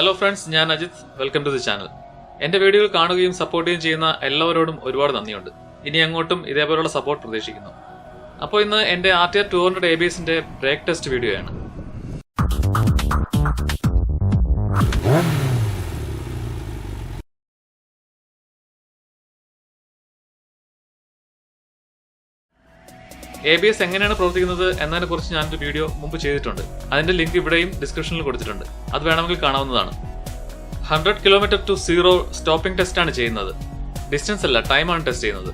Hello friends ഞാൻ Ajith. Welcome to the channel എന്റെ വീഡിയോകൾ കാണുകയും സപ്പോർട്ട് ചെയ്യുകയും ചെയ്യുന്ന എല്ലാവരോടും ഒരുപാട് നന്ദിയുണ്ട്. ഇനി അങ്ങോട്ടും ഇതേപോലെയുള്ള സപ്പോർട്ട് പ്രതീക്ഷിക്കുന്നു. അപ്പോൾ ഇന്ന് എന്റെ R T R two hundred A B break test വീഡിയോയാണ് എ ബി എസ് എങ്ങനെയാണ് പ്രവർത്തിക്കുന്നത് എന്നതിനെ കുറിച്ച് ഞാനൊരു വീഡിയോ മുമ്പ് ചെയ്തിട്ടുണ്ട്. അതിന്റെ ലിങ്ക് ഇവിടെയും ഡിസ്ക്രിപ്ഷനിൽ കൊടുത്തിട്ടുണ്ട്. അത് വേണമെങ്കിൽ കാണാവുന്നതാണ്. Hundred kilometre to zero stopping test ആണ് ചെയ്യുന്നത്. ഡിസ്റ്റൻസ് അല്ല ടൈമാണ് ടെസ്റ്റ് ചെയ്യുന്നത്.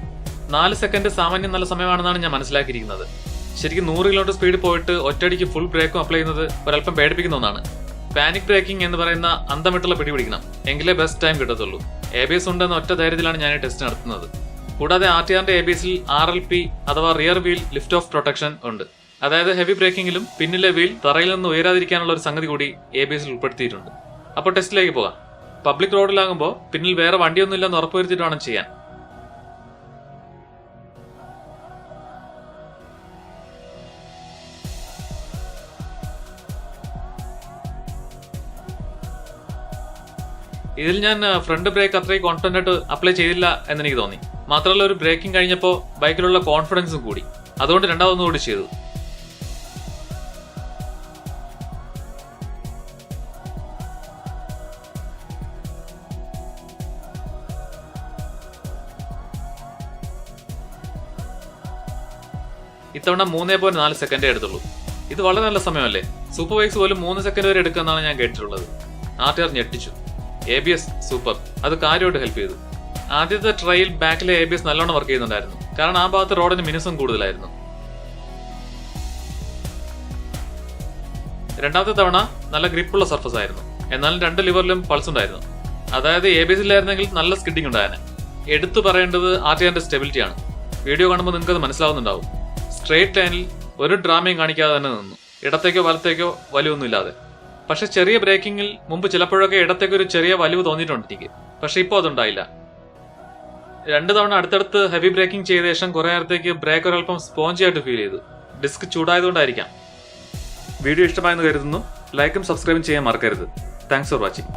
നാല് സെക്കൻഡ് സാമാന്യം നല്ല സമയമാണെന്നാണ് ഞാൻ മനസ്സിലാക്കിയിരിക്കുന്നത്. ശരിക്കും നൂറ് കിലോമീറ്റർ സ്പീഡ് പോയിട്ട് ഒറ്റയടിക്ക് ഫുൾ ബ്രേക്കും അപ്ലൈ ചെയ്യുന്നത് ഒരല്പം പേടിപ്പിക്കുന്ന ഒന്നാണ്. പാനിക് ബ്രേക്കിംഗ് എന്ന് പറയുന്ന അന്തമിട്ടുള്ള പിടിപിടിക്കണം. എങ്കിലേ ബെസ്റ്റ് ടൈം കിട്ടത്തുള്ളൂ. എ ബി എസ് ഉണ്ടെന്ന ഒറ്റ ധൈര്യത്തിലാണ് ഞാൻ ഈ ടെസ്റ്റ് നടത്തുന്നത്. കൂടാതെ ആർ ടി ആറിന്റെ എ ബി സിൽ ആർ എൽ പി അഥവാ rear wheel lift off protection ഉണ്ട്. അതായത് ഹെവി ബ്രേക്കിംഗിലും പിന്നിലെ വീൽ തറയിൽ നിന്ന് ഉയരാതിരിക്കാനുള്ള ഒരു സംഗതി കൂടി എ ബി എസിൽ ഉൾപ്പെടുത്തിയിട്ടുണ്ട്. അപ്പോൾ ടെസ്റ്റിലേക്ക് പോകാം. പബ്ലിക് റോഡിലാകുമ്പോൾ പിന്നിൽ വേറെ വണ്ടിയൊന്നുമില്ലെന്ന് ഉറപ്പുവരുത്തിയിട്ട് വേണം ചെയ്യാൻ. ഇതിൽ ഞാൻ ഫ്രണ്ട് ബ്രേക്ക് അത്രയും കോൺഫിഡന്റ് ആയിട്ട് അപ്ലൈ ചെയ്തില്ല എന്ന് എനിക്ക് തോന്നി. മാത്രമല്ല ഒരു ബ്രേക്കിംഗ് കഴിഞ്ഞപ്പോൾ ബൈക്കിലുള്ള കോൺഫിഡൻസും കൂടി. അതുകൊണ്ട് രണ്ടാമതൊന്നും കൂടി ചെയ്തു. ഇത്തവണ മൂന്നേ പോയിന്റ് നാല് സെക്കൻഡേ എടുത്തുള്ളൂ. ഇത് വളരെ നല്ല സമയമല്ലേ? സൂപ്പർ ബൈക്സ് പോലും മൂന്ന് സെക്കൻഡ് വരെ എടുക്കുമെന്നാണ് ഞാൻ കേട്ടിട്ടുള്ളത്. ആർ ടി ആർ ഞെട്ടിച്ചു. എ ബി എസ് സൂപ്പർ അത് കാര്യമായിട്ട് ഹെൽപ്പ് ചെയ്തു. ആദ്യത്തെ ട്രയൽ ബാക്കിലെ എ ബി എസ് നല്ലോണം വർക്ക് ചെയ്യുന്നുണ്ടായിരുന്നു. കാരണം ആ ഭാഗത്ത് റോഡിന് മിനുസം കൂടുതലായിരുന്നു. രണ്ടാമത്തെ തവണ നല്ല ഗ്രിപ്പുള്ള സർഫസ് ആയിരുന്നു. എന്നാലും രണ്ട് ലിവറിലും പൾസ് ഉണ്ടായിരുന്നു. അതായത് എ ബി എസിലായിരുന്നെങ്കിൽ നല്ല സ്കിഡിങ് ഉണ്ടായിരുന്നു എടുത്തു പറയേണ്ടത് സ്റ്റെബിലിറ്റി ആണ്. വീഡിയോ കാണുമ്പോൾ നിങ്ങൾക്ക് അത് മനസ്സിലാവുന്നുണ്ടാവും സ്ട്രേറ്റ് ലൈനിൽ ഒരു ഡ്രാമയും കാണിക്കാതെ തന്നെ നിന്നു. ഇടത്തേക്കോ വലത്തേക്കോ വലിവൊന്നുമില്ലാതെ. പക്ഷെ ചെറിയ ബ്രേക്കിങ്ങിൽ മുമ്പ് ചിലപ്പോഴൊക്കെ ഇടത്തേക്കൊരു ചെറിയ വലിവ് തോന്നിയിട്ടുണ്ട് എനിക്ക്. പക്ഷെ ഇപ്പോൾ അതുണ്ടായില്ല. രണ്ടു തവണ അടുത്തടുത്ത് ഹെവി ബ്രേക്കിംഗ് ചെയ്ത ശേഷം കുറെ നേരത്തേക്ക് ബ്രേക്ക് ഒരൽപ്പം സ്പോഞ്ചി ആയിട്ട് ഫീൽ ചെയ്തു. ഡിസ്ക് ചൂടായതുകൊണ്ടായിരിക്കാം. വീഡിയോ ഇഷ്ടമായെന്ന് കരുതുന്നു. ലൈക്കും സബ്സ്ക്രൈബും ചെയ്യാൻ മറക്കരുത്. Thanks for watching